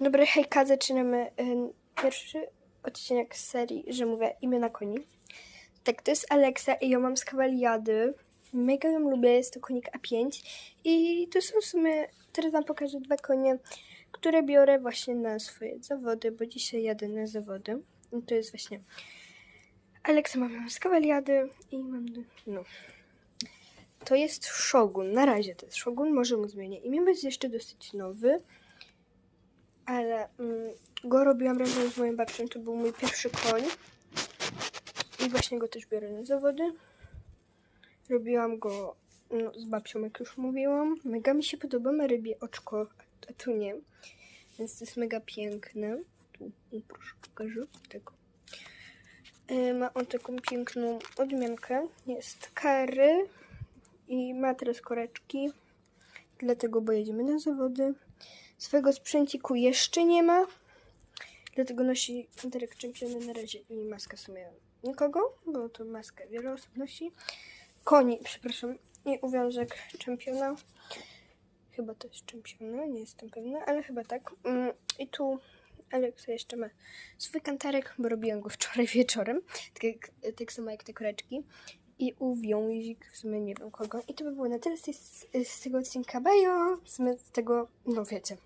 Dobra, hejka, zaczynamy em, pierwszy odcinek z serii, że mówię imię koni. Tak, to jest Alexa i ją mam z kawaliady. Mega ją lubię, jest to konik A5 i to są w sumie, teraz wam pokażę dwa konie, które biorę właśnie na swoje zawody, bo dzisiaj jadę na zawody. I to jest właśnie Alexa mam ją z kawaliady i mam, no. To jest Shogun, na razie to jest Shogun, może mu zmienię imię, bo jest jeszcze dosyć nowy go robiłam razem z moją babcią. To był mój pierwszy koń. I właśnie go też biorę na zawody. Robiłam go no, z babcią, jak już mówiłam. Mega mi się podoba, ma rybie oczko, a tu nie. Więc to jest mega piękne. Tu, tu proszę pokażę tego. E, Ma on taką piękną odmiankę. Jest kary i ma teraz koreczki. Dlatego, bo jedziemy na zawody. Swojego sprzęciku jeszcze nie ma. Dlatego nosi panterek czempiony na razie i maska w sumie nikogo, bo to maskę wiele osób nosi. Koni, przepraszam, i uwiązek czempiona. Chyba to jest czempiona, nie jestem pewna, ale chyba tak. Mm, I tu Aleksa jeszcze ma swój kantarek, bo robiłam go wczoraj wieczorem, tak, jak, tak samo jak te koreczki. I uwiązik, w sumie nie wiem kogo. I to by było na tyle z, z tego odcinka. Bajo! W sumie z tego, no wiecie.